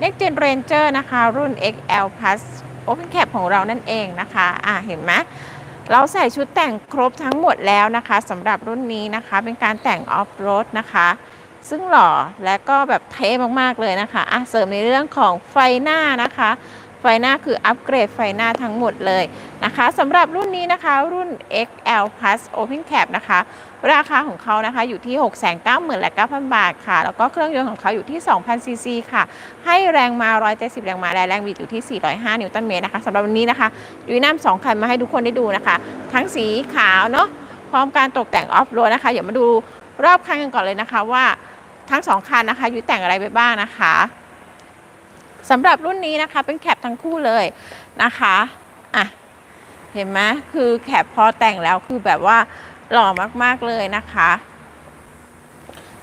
Next Gen Ranger นะคะ รุ่น XL Plus Open Cap ของเรานั่นเองนะคะอะเห็นไหมเราใส่ชุดแต่งครบทั้งหมดแล้วนะคะสำหรับรุ่นนี้นะคะ เป็นการแต่งออฟโรดนะคะ ซึ่งหล่อและก็แบบเท่มากๆเลยนะคะอะเสริมในเรื่องของไฟหน้านะคะ ไฟหน้าคืออัปเกรดไฟหน้าทั้งหมดเลยนะคะสำหรับรุ่นนี้นะคะรุ่น XL Plus Open Cap นะคะ ราคาของเขานะคะอยู่ที่ 6 9 0 0 0 0และ9,000 บาทค่ะ แล้วก็เครื่องยนต์ของเขาอยู่ที่ 2,000 ซีซีค่ะ ให้แรงมา 170 แรงม้าและแรงบิดอยู่ที่ 405 นิวตันเมตรนะคะสำหรับวันนี้นะคะยุ้ยนำสองคันมาให้ทุกคนได้ดูนะคะ ทั้งสีขาวเนาะพร้อมการตกแต่งออฟโรดนะคะเดี๋ยวมาดูรอบคันกันก่อนเลยนะคะว่าทั้งสองคันนะคะยุ้ยแต่งอะไรไปบ้างนะคะสำหรับรุ่นนี้นะคะเป็นแคปทั้งคู่เลยนะคะอะเห็นไหมคือแคปพอแต่งแล้วคือแบบว่า หล่อมากๆเลยนะคะ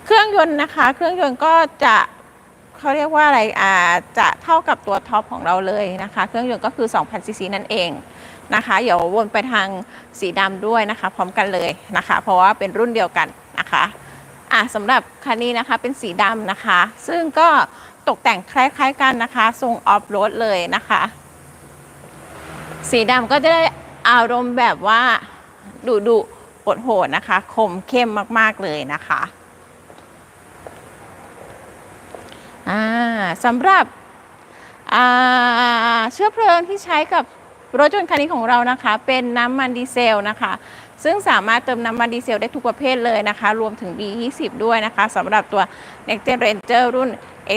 เครื่องยนต์นะคะ เครื่องยนต์ก็จะเขาเรียกว่าอะไรอ่าจะเท่ากับตัวท็อปของเราเลยนะคะ เครื่องยนต์ก็คือ2,000ซีซีนั่นเองนะคะ เดี๋ยววนไปทางสีดำด้วยนะคะ พร้อมกันเลยนะคะ เพราะว่าเป็นรุ่นเดียวกันนะคะอะสำหรับคันนี้นะคะเป็นสีดำนะคะ ซึ่งก็ตกแต่งคล้าย ๆกันนะคะ ทรงออฟโรดเลยนะคะ สีดำก็จะได้อารมณ์แบบว่าดุดุ ๆโหดๆนะคะคมเข้มมากๆเลยนะคะอ่าสำหรับอ่าเชื้อเพลิงที่ใช้กับรถยนต์คันนี้ของเรานะคะ เป็นน้ำมันดีเซลนะคะ ซึ่งสามารถเติมน้ำมันดีเซลได้ทุกประเภทเลยนะคะ รวมถึง B20 ด้วยนะคะสำหรับตัว Next Gen Ranger รุ่น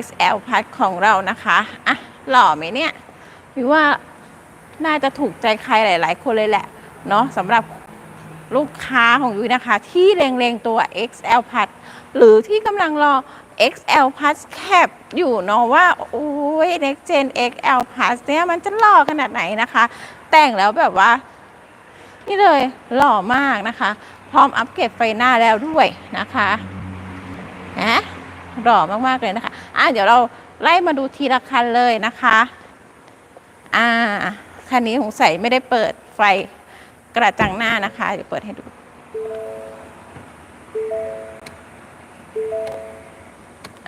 XL Plus ของเรานะคะอะหล่อไหมเนี่ยวิว่าน่าจะถูกใจใครหลาย ๆ คนเลยแหละเนาะสำหรับ ลูกค้าของยุ้ยนะคะ ที่เล็งๆตัว XL Plus หรือที่กำลังรอ XL Plus Cap อยู่เนาะว่า โอ้ย Next Gen XL Plus เนี่ยมันจะหล่อขนาดไหนนะคะ แต่งแล้วแบบว่า นี่เลยหล่อมากนะคะ พร้อมอัปเกรดไฟหน้าแล้วด้วยนะคะนะหล่อมาก ๆ เลยนะคะอะเดี๋ยวเราไล่มาดูทีละคันเลยนะคะ อ่า คันนี้สงสัยไม่ได้เปิดไฟ กระจังหน้านะคะเดี๋ยวเปิดให้ดู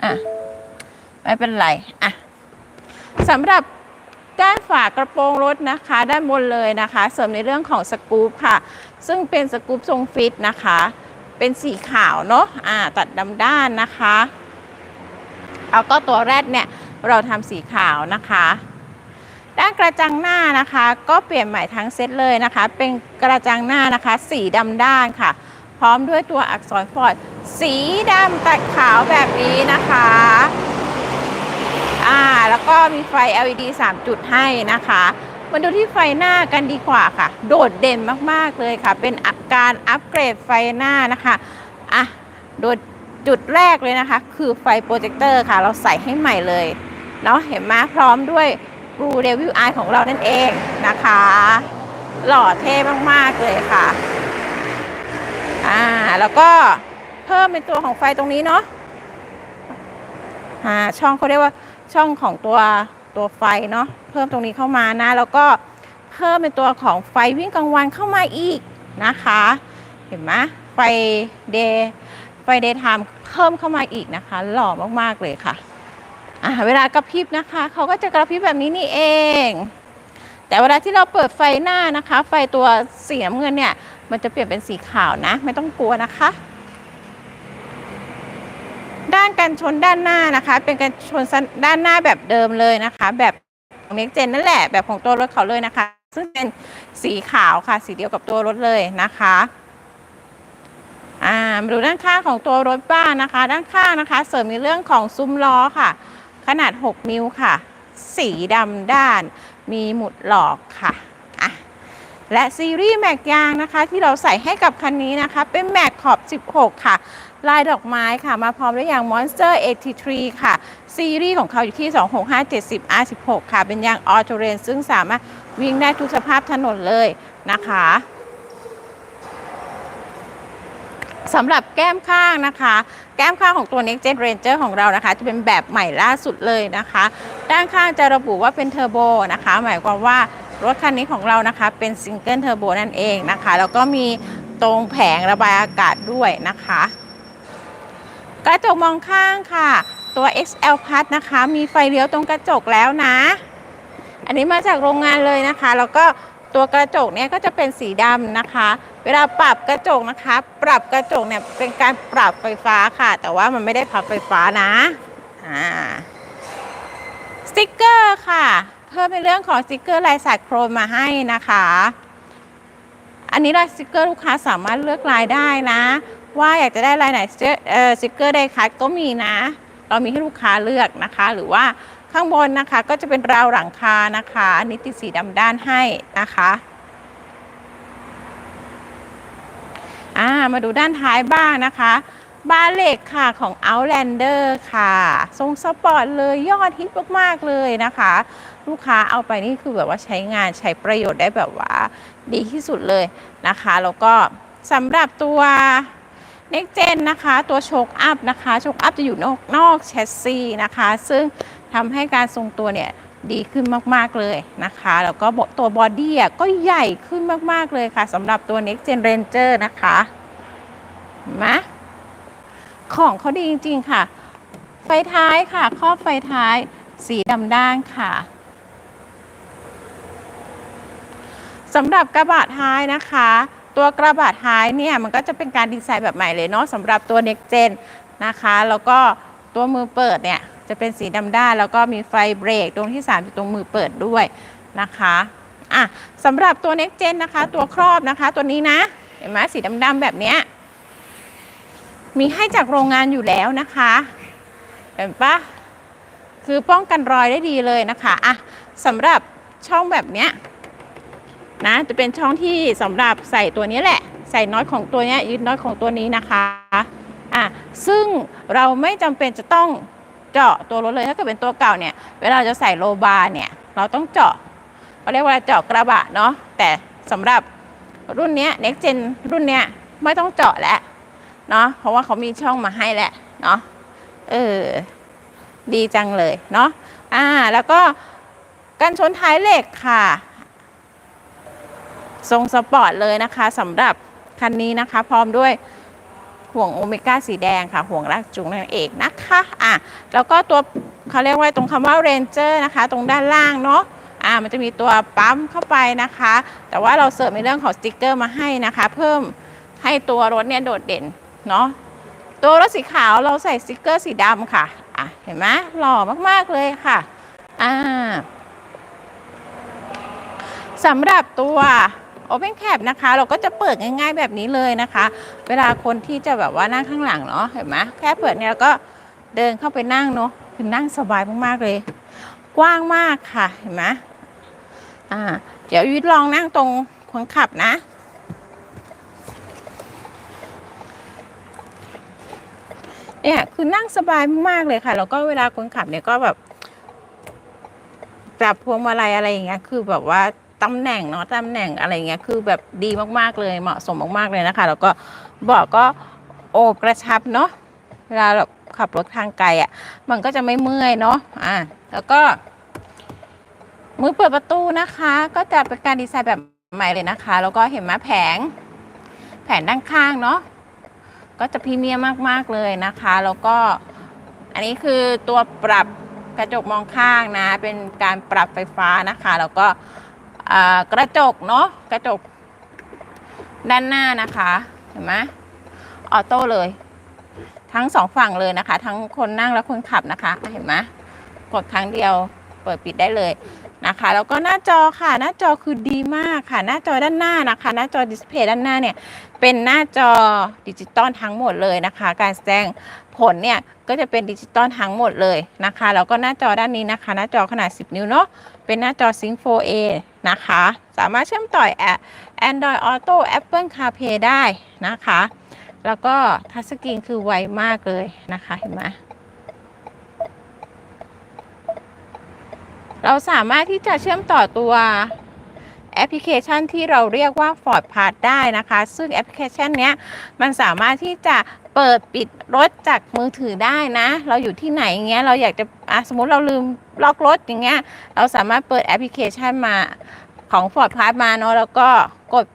อะ ไม่เป็นไร อะสำหรับด้านฝากระโปรงรถนะคะ ด้านบนเลยนะคะ เสริมในเรื่องของสกู๊ปค่ะ ซึ่งเป็นสกู๊ปทรงฟิตนะคะ เป็นสีขาวเนาะอ่า ตัดดำด้านนะคะแล้วก็ตัวแรดเนี่ย เราทำสีขาวนะคะ ด้านกระจังหน้านะคะ ก็เปลี่ยนใหม่ทั้งเซตเลยนะคะ เป็นกระจังหน้านะคะ สีดำด้านค่ะ พร้อมด้วยตัวอักษรฟอร์ดสีดำตัดขาวแบบนี้นะคะอ่าแล้วก็มีไฟ LED 3 จุดให้นะคะมาดูที่ไฟหน้ากันดีกว่าค่ะ โดดเด่นมากๆเลยค่ะ เป็นการอัปเกรดไฟหน้านะคะอะโดดจุดแรกเลยนะคะ คือไฟโปรเจคเตอร์ค่ะ เราใส่ให้ใหม่เลยเนาะเห็นไหมพร้อมด้วย Blue Devil Eye ของเรานั่นเองนะคะ หล่อเท่มาก ๆ เลยค่ะ อ่า แล้วก็เพิ่มเป็นตัวของไฟตรงนี้เนาะอ่าช่องเขาเรียกว่าช่องของตัวตัวไฟเนาะเพิ่มตรงนี้เข้ามานะ แล้วก็เพิ่มเป็นตัวของไฟวิ่งกลางวันเข้ามาอีกนะคะ เห็นไหมไฟเดย์ไฟเดย์ไทม์เพิ่มเข้ามาอีกนะคะ หล่อมาก ๆ เลยค่ะ อ่าเวลากระพริบนะคะ เขาก็จะกระพริบแบบนี้นี่เอง แต่เวลาที่เราเปิดไฟหน้านะคะ ไฟตัวสีน้ำเงินเนี่ย มันจะเปลี่ยนเป็นสีขาวนะ ไม่ต้องกลัวนะคะ ด้านกันชนด้านหน้านะคะ เป็นกันชนด้านหน้าแบบเดิมเลยนะคะ แบบของเน็กเจนนั่นแหละแบบของตัวรถเขาเลยนะคะ ซึ่งเป็นสีขาวค่ะ สีเดียวกับตัวรถเลยนะคะอ่ามาดูด้านข้างของตัวรถบ้านนะคะ ด้านข้างนะคะ เสริมในเรื่องของซุ้มล้อค่ะ ขนาด 6 นิ้วค่ะ สีดำด้าน มีหมุดหลอกค่ะอะ และซีรีส์แม็กยางนะคะ ที่เราใส่ให้กับคันนี้นะคะ เป็นแม็กขอบ 16 ค่ะ ลายดอกไม้ค่ะ มาพร้อมด้วยยาง Monster 83 ค่ะ ซีรีส์ของเขาอยู่ที่ 26570 R16 ค่ะ เป็นยางออโตเรนซึ่งสามารถวิ่งได้ทุกสภาพถนนเลยนะคะ สำหรับแก้มข้างนะคะ แก้มข้างของตัว Next Gen Ranger ของเรานะคะ จะเป็นแบบใหม่ล่าสุดเลยนะคะ ด้านข้างจะระบุว่าเป็นเทอร์โบนะคะ หมายความว่ารถคันนี้ของเรานะคะ เป็นซิงเกิลเทอร์โบนั่นเองนะคะ แล้วก็มีตรงแผงระบายอากาศด้วยนะคะ กระจกมองข้างค่ะ ตัว XL Plus นะคะ มีไฟเลี้ยวตรงกระจกแล้วนะ อันนี้มาจากโรงงานเลยนะคะ แล้วก็ ตัวกระจกเนี่ยก็จะเป็นสีดำนะคะ เวลาปรับกระจกนะคะ ปรับกระจกเนี่ยเป็นการปรับไฟฟ้าค่ะ แต่ว่ามันไม่ได้พับไฟฟ้านะอ่าสติกเกอร์ค่ะ เพิ่มในเรื่องของสติกเกอร์ลายสัตว์โครนมาให้นะคะ อันนี้ลายสติกเกอร์ลูกค้าสามารถเลือกลายได้นะ ว่าอยากจะได้ลายไหนสติกเกอร์ไดคัทก็มีนะ เรามีให้ลูกค้าเลือกนะคะ หรือว่า ข้างบนนะคะก็จะเป็นราวหลังคานะคะอันนี้ติดสีดำด้านให้นะคะอ่ามาดูด้านท้ายบ้างนะคะบาเหล็กค่ะของ Outlander ค่ะ ทรงสปอร์ตเลยยอดฮิตมากๆเลยนะคะ ลูกค้าเอาไปนี่คือแบบว่าใช้งานใช้ประโยชน์ได้แบบว่าดีที่สุดเลยนะคะ แล้วก็สำหรับตัว Next Gen นะคะ ตัวโชคอัพนะคะ โชคอัพจะอยู่นอกนอกแชสซีนะคะ ซึ่ง ทำให้การทรงตัวเนี่ยดีขึ้นมาก ๆ เลยนะคะ แล้วก็ตัวบอดี้อะก็ใหญ่ขึ้นมาก ๆ เลยค่ะสำหรับตัว Next Gen Ranger นะคะเห็นไหมของเขาดีจริง ๆ ค่ะ ไฟท้ายค่ะ ครอบไฟท้ายสีดำด้านค่ะสำหรับกระบะท้ายนะคะ ตัวกระบะท้ายเนี่ย มันก็จะเป็นการดีไซน์แบบใหม่เลยเนาะสำหรับตัว Next Gen นะคะ แล้วก็ตัวมือเปิดเนี่ย จะเป็นสีดำด้านแล้วก็มีไฟเบรกตรงที่ 3 อยู่ตรงมือเปิดด้วยนะคะอะสำหรับตัว Next Gen นะคะ ตัวครอบนะคะ ตัวนี้นะ เห็นไหมสีดำๆแบบเนี้ยมีให้จากโรงงานอยู่แล้วนะคะ เห็นปะคือป้องกันรอยได้ดีเลยนะคะอะสำหรับช่องแบบเนี้ยนะจะเป็นช่องที่สำหรับใส่ตัวนี้แหละ ใส่น็อตของตัวเนี้ยยึดน็อตของตัวนี้นะคะอะซึ่งเราไม่จำเป็นจะต้อง เจาะตัวรถเลยถ้าเกิดเป็นตัวเก่าเนี่ย เวลาจะใส่โลบาร์เนี่ย เราต้องเจาะเขาเรียกว่าเจาะกระบะเนาะแต่สำหรับรุ่นเนี้ย next gen รุ่นเนี้ยไม่ต้องเจาะแล้วเนาะเพราะว่าเขามีช่องมาให้แหละเนาะเออดีจังเลยเนาะอ่าแล้วก็กันชนท้ายเหล็กค่ะ ทรงสปอร์ตเลยนะคะสำหรับคันนี้นะคะ พร้อมด้วย ห่วงโอเมก้าสีแดงค่ะ ห่วงลากจูงนั่นเองนะคะอะแล้วก็ตัวเขาเรียกว่าตรงคำว่าเรนเจอร์นะคะ ตรงด้านล่างเนาะอะมันจะมีตัวปั๊มเข้าไปนะคะ แต่ว่าเราเสริมในเรื่องของสติกเกอร์มาให้นะคะ เพิ่มให้ตัวรถเนี่ยโดดเด่นเนาะตัวรถสีขาวเราใส่สติกเกอร์สีดำค่ะอะเห็นไหมหล่อมากๆเลยค่ะอ่าสำหรับตัว Open Cap นะคะ เราก็จะเปิดง่ายๆแบบนี้เลยนะคะ เวลาคนที่จะแบบว่านั่งข้างหลังเนาะเห็นไหมแค่เปิดเนี่ยเราก็เดินเข้าไปนั่งเนาะคือนั่งสบายมากๆเลย กว้างมากค่ะเห็นไหมอ่าเดี๋ยวยุดลองนั่งตรงคนขับนะ เนี่ยคือนั่งสบายมากๆเลยค่ะ แล้วก็เวลาคนขับเนี่ยก็แบบจับพวงมาลัยอะไรอย่างเงี้ย คือแบบว่า ตำแหน่งเนาะตำแหน่งอะไรเงี้ยคือแบบดีมากๆเลยเหมาะสมมากๆเลยนะคะ แล้วก็เบอกก็โอบกระชับเนาะเวลาขับรถทางไกลอะ่ะ มันก็จะไม่เมื่อยเนาะอ่าแล้วก็ มือเปิดประตูนะคะ ก็จะเป็นการดีไซน์แบบใหม่เลยนะคะ แล้วก็เห็นไหมแผง แผงด้านข้างเนาะก็จะพรีเมียมมากๆเลยนะคะ แล้วก็อันนี้คือตัวปรับกระจกมองข้างนะ เป็นการปรับไฟฟ้านะคะ แล้วก็ กระจกเนาะกระจก ด้านหน้านะคะเห็นไหมออโต้เลย ทั้งสองฝั่งเลยนะคะ ทั้งคนนั่งและคนขับนะคะเห็นไหมกดครั้งเดียวเปิดปิดได้เลยนะคะแล้วก็หน้าจอค่ะหน้าจอคือดีมากค่ะ หน้าจอด้านหน้านะคะ หน้าจอดิสเพย์ด้านหน้าเนี่ยเป็นหน้าจอดิจิตอลทั้งหมดเลยนะคะ การแสดงผลเนี่ยก็จะเป็นดิจิตอลทั้งหมดเลยนะคะแล้วก็หน้าจอด้านนี้นะคะ หน้าจอขนาด 10 นิ้วเนาะเป็นหน้าจอ Sync 4A นะคะ สามารถเชื่อมต่อแอ Android Auto Apple CarPlay ได้นะคะ แล้วก็ทัชสกรีนคือไวมากเลยนะคะเห็นไหมเราสามารถที่จะเชื่อมต่อตัวแอปพลิเคชันที่เราเรียกว่า Ford Pass ได้นะคะ ซึ่งแอปพลิเคชันเนี้ยมันสามารถที่จะ เปิดปิดรถจากมือถือได้นะ เราอยู่ที่ไหนอย่างเงี้ยเราอยากจะอะสมมติเราลืมล็อกรถอย่างเงี้ยเราสามารถเปิดแอปพลิเคชันมาของ Ford Pass มาเนาะแล้วก็กด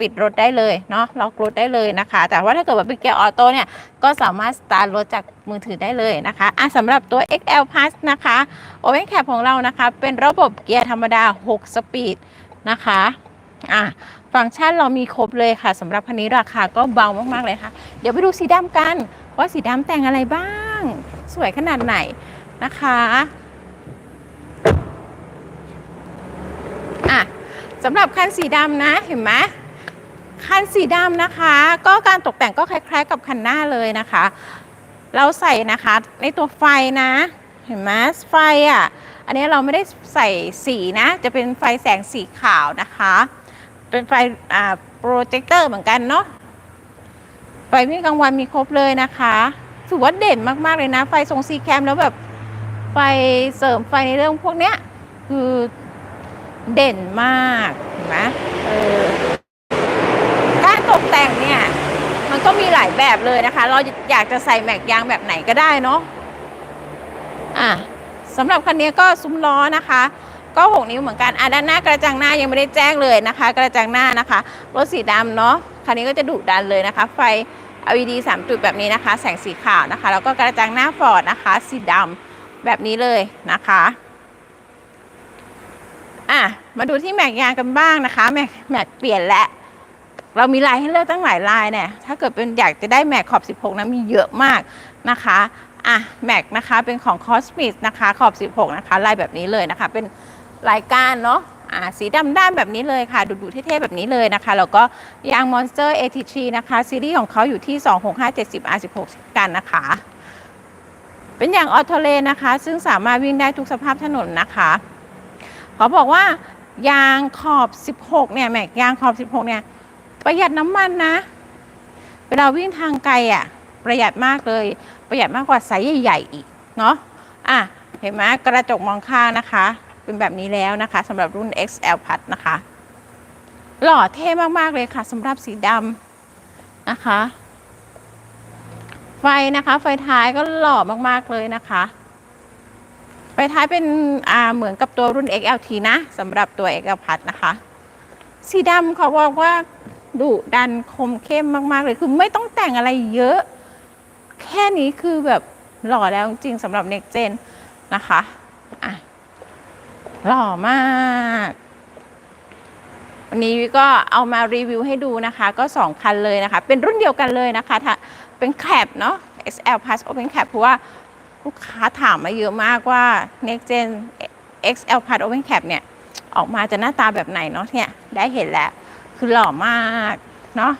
ปิดรถได้เลยเนาะล็อกรถได้เลยนะคะ แต่ว่าถ้าเกิดว่าเป็นเกียร์ออโต้เนี่ยก็สามารถสตาร์ทรถจากมือถือได้เลยนะคะอะสำหรับตัว XL Plus นะคะ Open Cap ของเรานะคะ เป็นระบบเกียร์ธรรมดา 6 สปีดนะคะอะ ฟังก์ชันเรามีครบเลยค่ะสำหรับคันนี้ราคาก็เบามาก ๆ เลยค่ะ เดี๋ยวไปดูสีดำกัน ว่าสีดำแต่งอะไรบ้าง สวยขนาดไหนนะคะอะสำหรับคันสีดำนะเห็นไหมคันสีดำนะคะ ก็การตกแต่งก็คล้าย ๆ กับคันหน้าเลยนะคะ เราใส่นะคะในตัวไฟนะ เห็นไหมไฟอะอันนี้เราไม่ได้ใส่สีนะ จะเป็นไฟแสงสีขาวนะคะ เป็นไฟอ่าโปรเจคเตอร์เหมือนกันเนาะไฟมีกลางวันมีครบเลยนะคะถือว่าเด่นมากๆเลยนะ ไฟทรงซีแคมแล้วแบบไฟเสริมไฟในเรื่องพวกเนี้ย คือเด่นมากเห็นไหมเออการตกแต่งเนี่ย มันก็มีหลายแบบเลยนะคะ เราอยากจะใส่แม็กยางแบบไหนก็ได้เนาะอะสำหรับคันนี้ก็ซุ้มล้อนะคะ ก็ 6 นิ้วเหมือนกันอะด้านหน้ากระจังหน้ายังไม่ได้แจ้งเลยนะคะ กระจังหน้านะคะรถสีดำเนาะคันนี้ก็จะดุดันเลยนะคะ ไฟ LED 3 จุดแบบนี้นะคะ แสงสีขาวนะคะ แล้วก็กระจังหน้าฟอร์ดนะคะ สีดำแบบนี้เลยนะคะอะมาดูที่แม็กยางกันบ้างนะคะ แม็กแม็กเปลี่ยนแล้วเรามีลายให้เลือกตั้งหลายลายเนี่ย ถ้าเกิดเป็นอยากจะได้แม็กขอบ 16นะมีเยอะมากนะคะ อะ แม็กนะคะเป็นของ Cosmos นะคะขอบ 16 นะคะลายแบบนี้เลยนะคะ เป็น ลายกานเนาะอ่าสีดำด้านแบบนี้เลยค่ะดูๆเท่ๆแบบนี้เลยนะคะ แล้วก็ยาง Monster AT3 นะคะ ซีรีส์ของเขาอยู่ที่ 26570 R16 กันนะคะ เป็นอย่างออโตเลนนะคะ ซึ่งสามารถวิ่งได้ทุกสภาพถนนนะคะเขาบอกว่ายางขอบ 16 เนี่ยแม็กยางขอบ 16 เนี่ย ประหยัดน้ำมันนะ เวลาวิ่งทางไกลอะ ประหยัดมากเลย ประหยัดมากกว่าไซส์ใหญ่ๆอีก เนาะอะเห็นไหมกระจกมองข้างนะคะ เป็นแบบนี้แล้วนะคะสำหรับรุ่น XL Plus นะคะ หล่อเท่มาก ๆ เลยค่ะสำหรับสีดำนะคะ ไฟนะคะ ไฟท้ายก็หล่อมาก ๆ เลยนะคะไฟท้ายเป็นอ่าเหมือนกับตัวรุ่น XLT นะสำหรับตัว XL Plus นะคะ สีดำเขาบอกว่าดุดันคมเข้มมาก ๆ เลยคือไม่ต้องแต่งอะไรเยอะ แค่นี้คือแบบหล่อแล้วจริงสำหรับ Next Gen นะคะ อะ หล่อมาก วันนี้วิก็เอามารีวิวให้ดูนะคะ ก็2คันเลยนะคะ เป็นรุ่นเดียวกันเลยนะคะถ้าเป็นแคปเนาะ XL Plus Open Cap เพราะว่าลูกค้าถามมาเยอะมากว่า Next Gen XL Plus Open Cap เนี่ย ออกมาจะหน้าตาแบบไหนเนาะเนี่ย ได้เห็นแล้ว คือหล่อมากเนาะ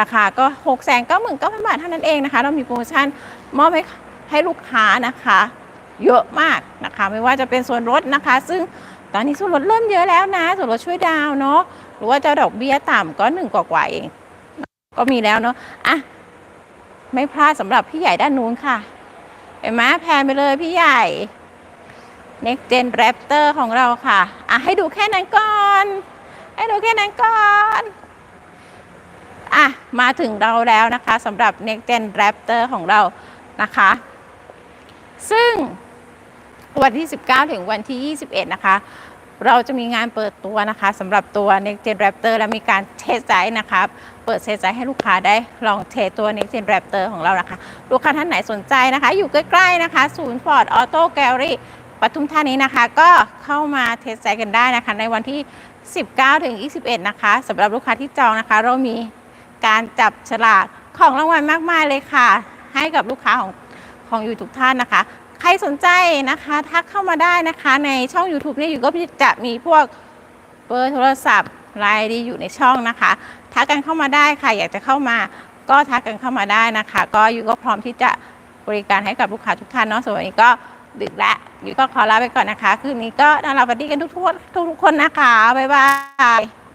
ราคาก็6กแสนเก้าหมื่นเก้าพันบาทเท่านั้นเองนะคะ เรามีโปรโมชั่นมอบให้ให้ลูกค้านะคะ เยอะมากนะคะ ไม่ว่าจะเป็นส่วนลดนะคะ ซึ่งตอนนี้ส่วนลดเริ่มเยอะแล้วนะ ส่วนลดช่วยดาวเนาะหรือว่าจะดอกเบี้ยต่ำก็หนึ่งกว่าๆเอง ก็มีแล้วเนาะอะไม่พลาดสำหรับพี่ใหญ่ด้านนู้นค่ะเห็นไหมแพนไปเลยพี่ใหญ่ Next Gen Raptor ของเราค่ะ อะให้ดูแค่นั้นก่อน ให้ดูแค่นั้นก่อนอะมาถึงเราแล้วนะคะสำหรับ Next Gen Raptor ของเรานะคะ ซึ่ง วันที่ 19 ถึงวันที่ 21 นะคะ เราจะมีงานเปิดตัวนะคะสำหรับตัว Next Gen Raptor และมีการเทสไ i ์นะคะ เปิดเทสไ i ์ให้ลูกค้าได้ลองเทสตัว Next Gen Raptor ของเรานะคะ ลูกค้าท่านไหนสนใจนะคะ อยู่ใกล้ๆนะคะ ศูนย์ Ford Auto Gallery ปทุมธานีนะคะ ก็เข้ามาเทสไ i ์กันได้นะคะ ในวันที่ 19 ถึง 21 นะคะสำหรับลูกค้าที่จองนะคะ เรามีการจับฉลากของรางวัลมากมายเลยค่ะ ให้กับลูกค้าของของอยู่ทุกท่านนะคะ ใครสนใจนะคะ ทักเข้ามาได้นะคะในช่อง YouTube เนี่ยอยู่ก็จะมีพวกเบอร์โทรศัพท์ไลน์ดีอยู่ในช่องนะคะ ทักกันเข้ามาได้ค่ะ อยากจะเข้ามาก็ทักกันเข้ามาได้นะคะ ก็อยู่ก็พร้อมที่จะบริการให้กับลูกค้าทุกท่านเนาะส่วนวันนี้ก็ดึกแล้วอยู่ก็ขอลาไปก่อนนะคะ คืนนี้ก็น่ารักปฏิกันทุกๆทุกคนนะคะบ๊ายบาย